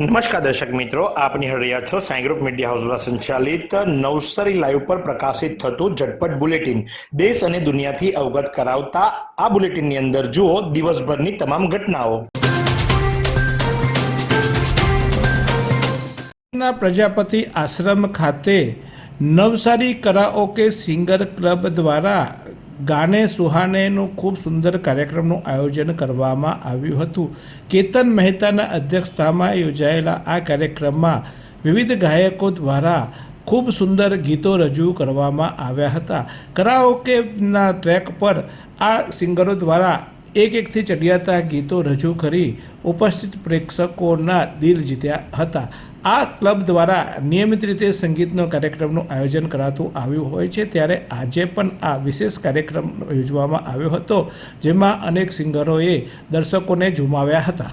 નમસ્કાર દર્શક મિત્રો આપની નિહાળી છો સાંઈ ગ્રુપ મીડિયા હાઉસ દ્વારા સંચાલિત નવસારી લાઈવ પર પ્રકાશિત થતું ઝટપટ બુલેટિન. દેશ અને દુનિયાથી અવગત કરાવતા આ બુલેટિનની અંદર જુઓ દિવસભરની તમામ ઘટનાઓ. પ્રજાપતિ આશ્રમ ખાતે નવસારી કરાઓકે સિંગર ક્લબ દ્વારા ગાને સુહાનેનું ખૂબ સુંદર કાર્યક્રમનું આયોજન કરવામાં આવ્યું હતું. કેતન મહેતાના અધ્યક્ષતામાં યોજાયેલા આ કાર્યક્રમમાં વિવિધ ગાયકો દ્વારા ખૂબ સુંદર ગીતો રજૂ કરવામાં આવ્યા હતા. કરાઓકેના ટ્રેક પર આ સિંગરો દ્વારા એક એકથી ચડિયાતા ગીતો રજૂ કરી ઉપસ્થિત પ્રેક્ષકોના દિલ જીત્યા હતા. આ ક્લબ દ્વારા નિયમિત રીતે સંગીતનો કાર્યક્રમનું આયોજન કરાતું આવ્યું હોય છે. ત્યારે આજે પણ આ વિશેષ કાર્યક્રમ યોજવામાં આવ્યો હતો, જેમાં અનેક સિંગરોએ દર્શકોને ઝુમાવ્યા હતા.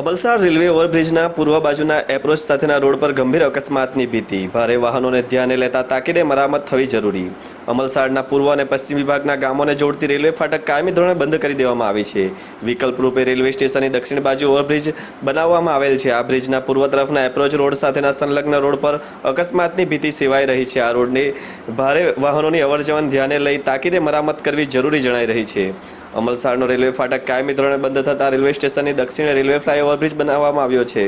અમલસાડ રેલવે ઓવરબ્રિજના પૂર્વ બાજુના એપ્રોચ સાથેના રોડ પર ગંભીર અકસ્માતની ભીતિ. ભારે વાહનોને ધ્યાને લેતા તાકીદે મરામત થવી જરૂરી. અમલસાડના પૂર્વ અને પશ્ચિમ વિભાગના ગામોને જોડતી રેલવે ફાટક કાયમી ધોરણે બંધ કરી દેવામાં આવી છે. વિકલ્પ રૂપે રેલવે સ્ટેશનની દક્ષિણ બાજુ ઓવરબ્રિજ બનાવવામાં આવેલ છે. આ બ્રિજના પૂર્વ તરફના એપ્રોચ રોડ સાથેના સંલગ્ન રોડ પર અકસ્માતની ભીતિ સેવાઈ રહી છે. આ રોડને ભારે વાહનોની અવરજવર ધ્યાને લઈ તાકીદે મરામત કરવી જરૂરી જણાઈ રહી છે. અમલસાડનો રેલવે ફાટક કાયમી ધોરણે બંધ થતાં રેલવે સ્ટેશનની દક્ષિણે રેલવે ફ્લાયઓવરબ્રિજ બનાવવામાં આવ્યો છે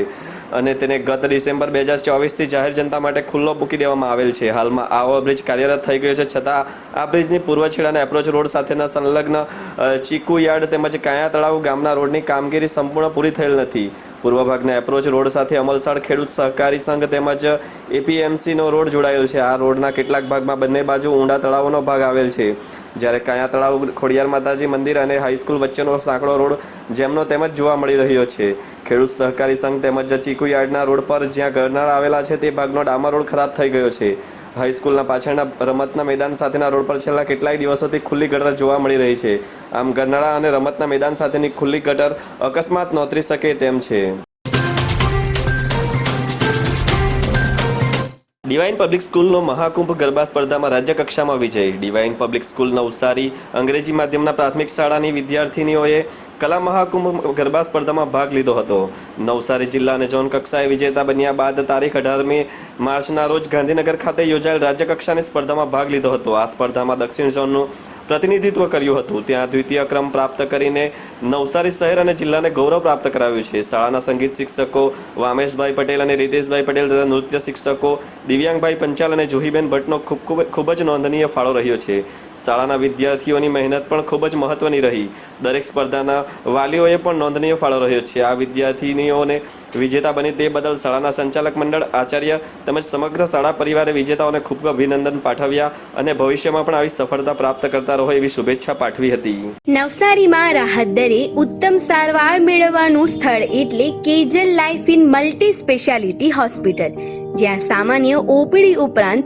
અને તેને ગત ડિસેમ્બર બે હજાર ચોવીસથી જાહેર જનતા માટે ખુલ્લો મૂકી દેવામાં આવેલ છે. હાલમાં આ ઓવરબ્રિજ કાર્યરત થઈ ગયો છે. છતાં આ બ્રિજની પૂર્વ છેડાના એપ્રોચ રોડ સાથેના સંલગ્ન ચીકુ યાર્ડ તેમજ કાયા તળાવ ગામના રોડની કામગીરી સંપૂર્ણ પૂરી થયેલ નથી. પૂર્વ ભાગના એપ્રોચ રોડ સાથે અમલસાડ ખેડૂત સહકારી સંઘ તેમજ એપીએમસીનો રોડ જોડાયેલ છે. આ રોડના કેટલાક ભાગમાં બંને બાજુ ઊંડા તળાવોનો ભાગ આવેલ છે. જ્યારે કાયા તળાવ, ખોડિયાર માતાજી મંદિર અને હાઈસ્કૂલ વચ્ચેનો સાંકડો રોડ જેમનો તેમજ જોવા મળી રહ્યો છે. ખેડૂત સહકારી સંઘ તેમજ ચીકુ યાર્ડના રોડ પર જ્યાં ગરનાળ આવેલા છે તે ભાગનો ડામર રોડ ખરાબ થઈ ગયો છે. હાઈસ્કૂલના પાછળના રમતના મેદાન સાથેના રોડ પર છેલ્લા કેટલાય દિવસોથી ખુલ્લી ગટર જોવા મળી રહી છે. આમ ગરનાળા અને રમતના મેદાન સાથેની ખુલ્લી ગટર અકસ્માત નોતરી શકે તેમ છે. ડિવાઇન પબ્લિક સ્કૂલનો મહાકુંભ ગરબા સ્પર્ધામાં રાજ્ય કક્ષામાં વિજય. ડિવાઇન પબ્લિક સ્કૂલ નવસારી અંગ્રેજી માધ્યમના પ્રાથમિક શાળાની વિદ્યાર્થીનીઓએ કલા મહાકુંભ ગરબા સ્પર્ધામાં ભાગ લીધો હતો. નવસારી જિલ્લા અને ઝોન કક્ષાએ વિજેતા બન્યા બાદ તારીખ અઢારમી માર્ચના રોજ ગાંધીનગર ખાતે યોજાયેલ રાજ્ય કક્ષાની સ્પર્ધામાં ભાગ લીધો હતો. આ સ્પર્ધામાં દક્ષિણ ઝોનનું પ્રતિનિધિત્વ કર્યું હતું. ત્યાં દ્વિતીય ક્રમ પ્રાપ્ત કરીને નવસારી શહેર અને જિલ્લાને ગૌરવ પ્રાપ્ત કરાવ્યું છે. શાળાના સંગીત શિક્ષકો વામેશભાઈ પટેલ અને રીતેશભાઈ પટેલ તથા નૃત્ય શિક્ષકો દિવ્યાંગભાઈ પંચાલ અને જુહીબેન ભટ્ટનો ખૂબ ખૂબ ખૂબ જ નોંધનીય ફાળો રહ્યો છે. શાળાના વિદ્યાર્થીઓની મહેનત પણ ખૂબ જ મહત્વની રહી. દરેક સ્પર્ધાના વાલીઓએ પણ નોંધનીય ફાળો રહ્યો છે. આ વિદ્યાર્થીનીઓને વિજેતા બની તે બદલ શાળાના સંચાલક મંડળ, આચાર્ય તેમજ સમગ્ર શાળા પરિવારે વિજેતાઓને ખૂબ અભિનંદન પાઠવ્યા અને ભવિષ્યમાં પણ આવી સફળતા પ્રાપ્ત કરતા રહો એવી શુભેચ્છા પાઠવી હતી. નવસારીમાં રાહત દરે ઉત્તમ સારવાર મેળવવાનું સ્થળ એટલે Kejal life in multi speciality hospital, જ્યાં સામાન્ય ઓપીડી ઉપરાંત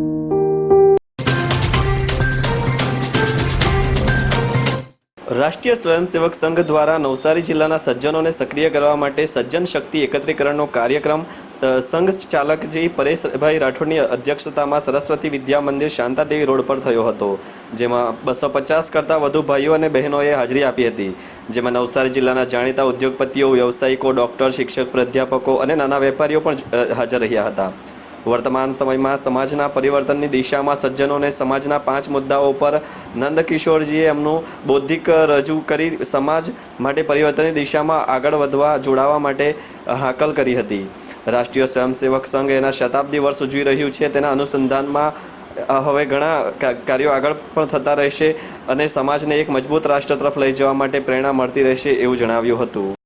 રાષ્ટ્રીય સ્વયંસેવક સંઘ દ્વારા નવસારી જિલ્લાના સજ્જનોને સક્રિય કરવા માટે સજ્જન શક્તિ એકત્રીકરણનો કાર્યક્રમ સંઘ ચાલકજી પરેશભાઈ રાઠોડની અધ્યક્ષતામાં સરસ્વતી વિદ્યા મંદિર શાંતાદેવી રોડ પર થયો હતો, જેમાં બસો પચાસ કરતાં વધુ ભાઈઓ અને બહેનોએ હાજરી આપી હતી. જેમાં નવસારી જિલ્લાના જાણીતા ઉદ્યોગપતિઓ, વ્યવસાયિકો, ડૉક્ટર, શિક્ષક, પ્રાધ્યાપકો અને નાના વેપારીઓ પણ હાજર રહ્યા હતા. વર્તમાન સમયમાં સમાજના પરિવર્તનની દિશામાં સજ્જનોને સમાજના પાંચ મુદ્દાઓ પર નંદકિશોરજીએ એમનું બૌદ્ધિક રજૂ કરી સમાજ માટે પરિવર્તનની દિશામાં આગળ વધવા, જોડાવા માટે હાકલ કરી હતી. રાષ્ટ્રીય સ્વયંસેવક સંઘ એના શતાબ્દી વર્ષ ઉજવી રહ્યું છે. તેના અનુસંધાનમાં હવે ઘણા કાર્યો આગળ પણ થતા રહેશે અને સમાજને એક મજબૂત રાષ્ટ્ર તરફ લઈ જવા માટે પ્રેરણા મળતી રહેશે એવું જણાવ્યું હતું.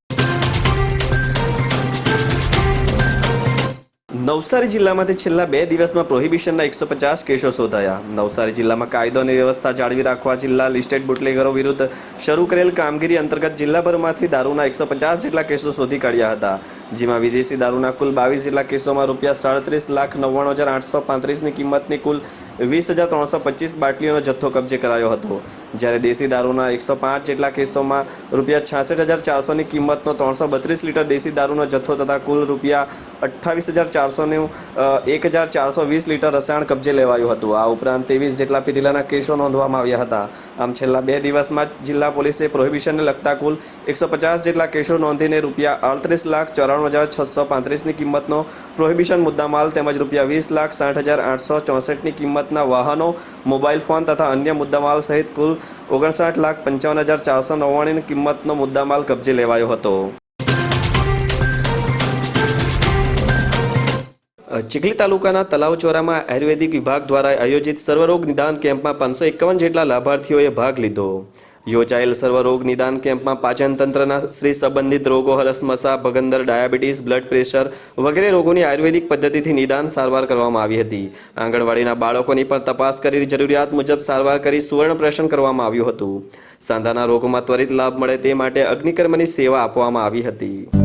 નવસારી જિલ્લામાંથી છેલ્લા બે દિવસમાં પ્રોહિબિશનના એકસો પચાસ કેસો શોધાયા. નવસારી જિલ્લામાં કાયદો અને વ્યવસ્થા જાળવી રાખવા જિલ્લા લિસ્ટેડ બુટલેગરો વિરુદ્ધ શરૂ કરેલ કામગીરી અંતર્ગત જિલ્લાભરમાંથી દારૂના એકસો પચાસ જેટલા કેસો શોધી કાઢ્યા હતા. જેમાં વિદેશી દારૂના કુલ બાવીસ જેટલા કેસોમાં રૂપિયા સાડત્રીસ લાખ નવ્વાણું હજાર આઠસો પાંત્રીસની કિંમતની કુલ વીસ હજાર ત્રણસો પચીસ બાટલીઓનો જથ્થો કબજે કરાયો હતો. જ્યારે દેશી દારૂના એકસો પાંચ જેટલા કેસોમાં રૂપિયા છાસઠ હજાર ચારસોની કિંમતનો ત્રણસો બત્રીસ લીટર દેશી દારૂનો જથ્થો તથા કુલ રૂપિયા અઠ્ઠાવીસ હજાર ચારસોનું એક હજાર ચારસો વીસ લીટર રસાયણ કબજે લેવાયું હતું. આ ઉપરાંત ત્રેવીસ જેટલા પીધેલાના કેસો નોંધવામાં આવ્યા હતા. આમ છેલ્લા બે દિવસમાં જિલ્લા પોલીસે પ્રોહિબિશનને લગતા કુલ એકસો પચાસ જેટલા કેસો નોંધીને રૂપિયા અડત્રીસ લાખ ચોરાણું હજાર છસો પાંત્રીસની કિંમતનો પ્રોહિબિશન મુદ્દામાલ તેમજ રૂપિયા વીસ લાખ સાઠ હજાર આઠસો ચોસઠની કિંમતના વાહનો, મોબાઈલ ફોન તથા અન્ય મુદ્દામાલ સહિત કુલ ઓગણસાઠ લાખ પંચાવન હજાર ચારસો નવ્વાણુંની કિંમતનો મુદ્દામાલ કબજે લેવાયો હતો. ચીખલી તાલુકાના તલાવચોરામાં આયુર્વેદિક વિભાગ દ્વારા આયોજિત સર્વરોગ નિદાન કેમ્પમાં પાંચસો એકાવન જેટલા લાભાર્થીઓએ ભાગ લીધો. યોજાયેલ સર્વરોગ નિદાન કેમ્પમાં પાચન તંત્રના સ્ત્રી સંબંધિત રોગો, હરસમસા, ભગંદર, ડાયાબિટીસ, બ્લડ પ્રેશર વગેરે રોગોની આયુર્વેદિક પદ્ધતિથી નિદાન સારવાર કરવામાં આવી હતી. આંગણવાડીના બાળકોની પણ તપાસ કરી જરૂરિયાત મુજબ સારવાર કરી સુવર્ણ પ્રેશન કરવામાં આવ્યું હતું. સાંધાના રોગોમાં ત્વરિત લાભ મળે તે માટે અગ્નિકર્મની સેવા આપવામાં આવી હતી.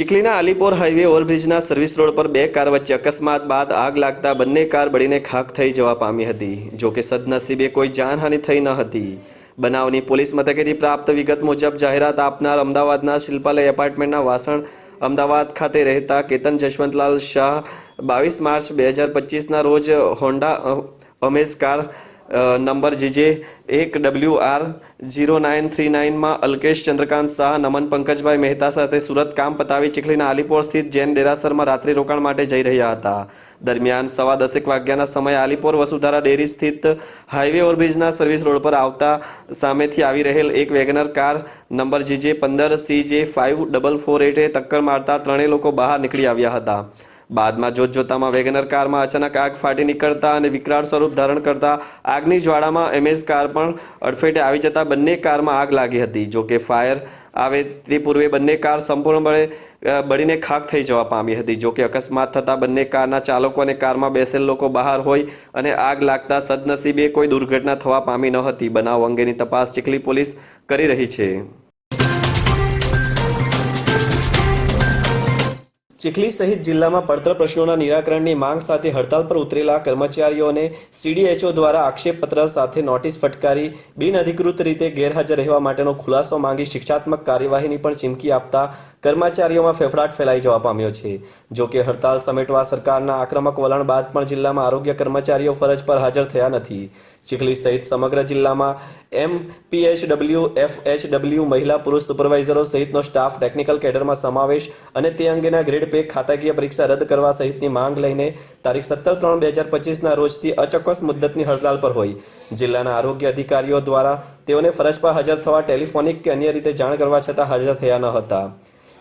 ચીખલીના અલીપોર હાઈવે ઓવરબ્રિજના સર્વિસ રોડ પર બે કાર વચ્ચે અકસ્માત બાદ આગ લાગતા બંને કાર બળીને ખાખ થઈ જવા પામી હતી. જો કે સદનસીબે કોઈ જાનહાનિ થઈ ન હતી. બનાવની પોલીસ મથકેથી પ્રાપ્ત વિગત મુજબ જાહેરાત આપનાર અમદાવાદના શિલ્પાલય એપાર્ટમેન્ટના વાસણ અમદાવાદ ખાતે રહેતા કેતન જશવંતલાલ શાહ બાવીસ માર્ચ બે હજાર પચીસના રોજ Honda Amaze car number GJ એક W R zero nine three નાઇનમાં Alkesh Chandrakant Shah, Naman પંકજભાઈ મહેતા સાથે સુરત કામ પતાવી ચીખલીના આલીપોર સ્થિત જૈન દેરાસરમાં રાત્રિ રોકાણ માટે જઈ રહ્યા હતા. દરમિયાન સવા દસેક વાગ્યાના સમયે આલીપોર વસુધારા ડેરી સ્થિત હાઈવે ઓવરબ્રિજના સર્વિસ રોડ પર આવતા સામેથી આવી રહેલ એક Wagon R car number GJ પંદર C J five double four eight ટક્કર મારતા ત્રણેય લોકો બહાર નીકળી આવ્યા હતા. બાદમાં જોતજોતામાં વેગનર કારમાં અચાનક આગ ફાટી નીકળતા અને વિકરાળ સ્વરૂપ ધારણ કરતા આગની જ્વાળામાં એમએસ કાર પણ અડફેટે આવી જતા બંને કારમાં આગ લાગી હતી. જોકે ફાયર આવે તે પૂર્વે બંને કાર સંપૂર્ણપણે બળીને ખાક થઈ જવા પામી હતી. જોકે અકસ્માત થતાં બંને કારના ચાલકો અને કારમાં બેસેલ લોકો બહાર હોય અને આગ લાગતા સદનસીબે કોઈ દુર્ઘટના થવા પામી ન હતી. બનાવ અંગેની તપાસ ચીખલી પોલીસ કરી રહી છે. ચીખલી સહિત જિલ્લામાં પડતર પ્રશ્નોના નિરાકરણની માંગ સાથે હડતાલ પર ઉતરેલા કર્મચારીઓને સીડીએચઓ દ્વારા આક્ષેપપત્ર સાથે નોટિસ ફટકારી બિનઅધિકૃત રીતે ગેરહાજર રહેવા માટેનો ખુલાસો માંગી શિક્ષાત્મક કાર્યવાહીની પણ ચીમકી આપતા કર્મચારીઓમાં ફેફડાટ ફેલાઈ જવા પામ્યો છે. જો કે હડતાલ સમેટવા સરકારના આક્રમક વલણ બાદ પણ જિલ્લામાં આરોગ્ય કર્મચારીઓ ફરજ પર હાજર થયા નથી. ચીખલી સહિત સમગ્ર જિલ્લામાં એમ પીએચડબલ્યુ એફએચડબલ્યુ મહિલા પુરુષ સુપરવાઇઝરો સહિતનો સ્ટાફ, ટેકનિકલ કેડરમાં સમાવેશ અને તે અંગેના ગ્રેડ પે ખાતાકીય પરીક્ષા રદ કરવા સહિતની માંગ લઈને તારીખ સત્તર ત્રણ બે હજાર પચીસના રોજથી અચોક્કસ મુદ્દતની હડતાલ પર હોય. જિલ્લાના આરોગ્ય અધિકારીઓ દ્વારા તેઓને ફરજ પર હાજર થવા ટેલિફોનિક કે અન્ય રીતે જાણ કરવા છતાં હાજર થયા ન હતા.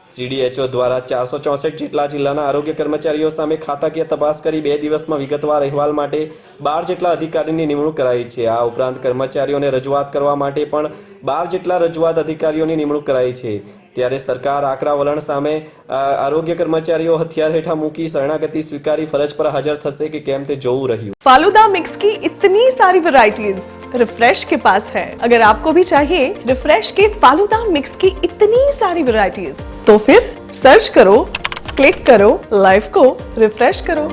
સીડીએચઓ દ્વારા ચારસો ચોસઠ જેટલા જિલ્લાના આરોગ્ય કર્મચારીઓ સામે ખાતાકીય તપાસ કરી બે દિવસમાં વિગતવાર અહેવાલ માટે બાર જેટલા અધિકારીની નિમણૂક કરાઈ છે. આ ઉપરાંત કર્મચારીઓને રજૂઆત કરવા માટે પણ બાર જેટલા રજૂઆત અધિકારીઓની નિમણૂક કરાઈ છે. ત્યારે સરકાર આકરા વલણ સામે આરોગ્ય કર્મચારીઓ હથિયાર હેઠા મૂકી શરણાગતિ સ્વીકારી ફરજ પર હાજર થશે કે કેમ તે જોવું રહ્યું. ફાલુદા મિક્સ કી ઇતની સારી વેરાયટીઝ. रिफ्रेश के पास है। अगर आपको भी चाहिए रिफ्रेश के फालूदा मिक्स की इतनी सारी वेराइटीज तो फिर सर्च करो क्लिक करो लाइफ को रिफ्रेश करो।